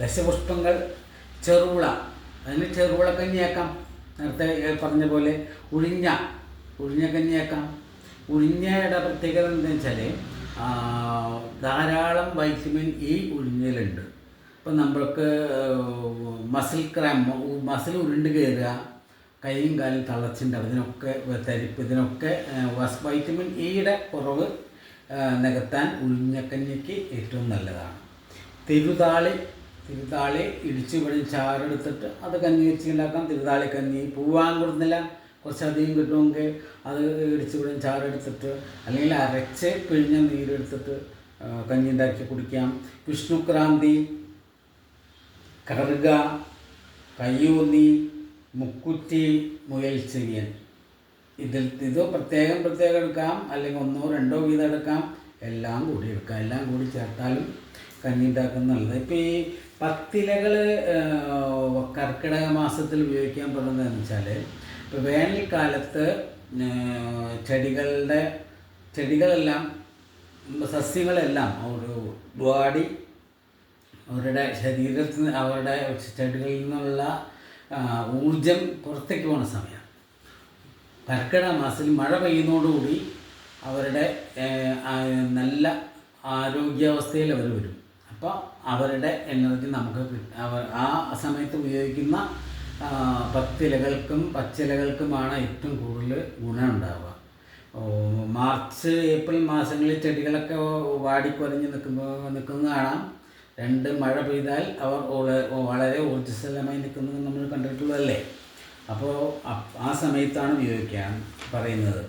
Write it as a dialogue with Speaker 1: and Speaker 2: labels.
Speaker 1: ദശപുഷ്പങ്ങൾ ചെറുവിള അതിന് ചെറുവിള കഞ്ഞിയാക്കാം. നേരത്തെ പറഞ്ഞ പോലെ ഉഴിഞ്ഞ ഉഴിഞ്ഞ കഞ്ഞിയാക്കാം. ഉഴിഞ്ഞയുടെ പ്രത്യേകത എന്താണെന്ന് വെച്ചാൽ ധാരാളം വൈറ്റമിൻ ഇ ഉഴിഞ്ഞിലുണ്ട്. ഇപ്പം നമ്മൾക്ക് മസിൽ ക്രാം മസിൽ ഉരുണ്ട് കയറുക കൈയും കാലും തളച്ചുണ്ടാവും. ഇതിനൊക്കെ തരിപ്പ് ഇതിനൊക്കെ വൈറ്റമിൻ ഇയുടെ കുറവ് ആ, നികത്താൻ ഉഴിഞ്ഞക്കഞ്ഞിക്ക് ഏറ്റവും നല്ലതാണ്. തിരുതാളി തിരുതാളി ഇടിച്ച് പിടിച്ച് ചാരെടുത്തിട്ട് അത് കഞ്ഞി വെച്ച് ഉണ്ടാക്കാം തിരുതാളി കഞ്ഞി പൂവാൻ കൊടുക്കുന്നില്ല. കുറച്ചധികം കിട്ടുമെങ്കിൽ അത് ഇടിച്ച് പിടിച്ച് ചാരെടുത്തിട്ട് അല്ലെങ്കിൽ അരച്ച് പിഴിഞ്ഞ നീരെടുത്തിട്ട് കഞ്ഞി ഉണ്ടാക്കി കുടിക്കാം. വിഷ്ണുക്രാന്തി കറുക കയ്യൂന്നി മുക്കുറ്റി മുയൽ ചെയ്യൻ ഇതിൽ ഇത് പ്രത്യേകം പ്രത്യേകം എടുക്കാം. അല്ലെങ്കിൽ ഒന്നോ രണ്ടോ വീതം എടുക്കാം. എല്ലാം കൂടി എടുക്കാം. എല്ലാം കൂടി ചേർത്താലും കഞ്ഞി ഉണ്ടാക്കുന്ന നല്ലത്. ഇപ്പോൾ ഈ പത്തിലകൾ കർക്കിടക മാസത്തിൽ ഉപയോഗിക്കാൻ പറയുന്നതെന്ന് വെച്ചാൽ ഇപ്പോൾ വേനൽക്കാലത്ത് ചെടികളുടെ ചെടികളെല്ലാം സസ്യങ്ങളെല്ലാം ഒരു വാടി അവരുടെ ശരീരത്തിൽ അവരുടെ ചെടികളിൽ നിന്നുള്ള ഊർജം പുറത്തേക്ക് പോകുന്ന സമയം. കർക്കിടക മാസത്തിൽ മഴ പെയ്യുന്നതോടുകൂടി അവരുടെ നല്ല ആരോഗ്യാവസ്ഥയിൽ അവർ വരും. അപ്പോൾ അവരുടെ എനർജി നമുക്ക് അവർ ആ സമയത്ത് ഉപയോഗിക്കുന്ന പത്തിലകൾക്കും പച്ചിലകൾക്കുമാണ് ഏറ്റവും കൂടുതൽ ഗുണം ഉണ്ടാവുക ഓ, മാർച്ച് ഏപ്രിൽ മാസങ്ങളിൽ ചെടികളൊക്കെ വാടിക്കുറഞ്ഞ് നിൽക്കുമ്പോൾ നിൽക്കുന്നത് കാണാം. രണ്ട് മഴ പെയ്താൽ അവർ വളരെ ഊർജസ്വലമായി നിൽക്കുന്നത് നമ്മൾ കണ്ടിട്ടുള്ളതല്ലേ? അപ്പോൾ ആ സമയത്താണ് ഉപയോഗിക്കാൻ പറയുന്നത്.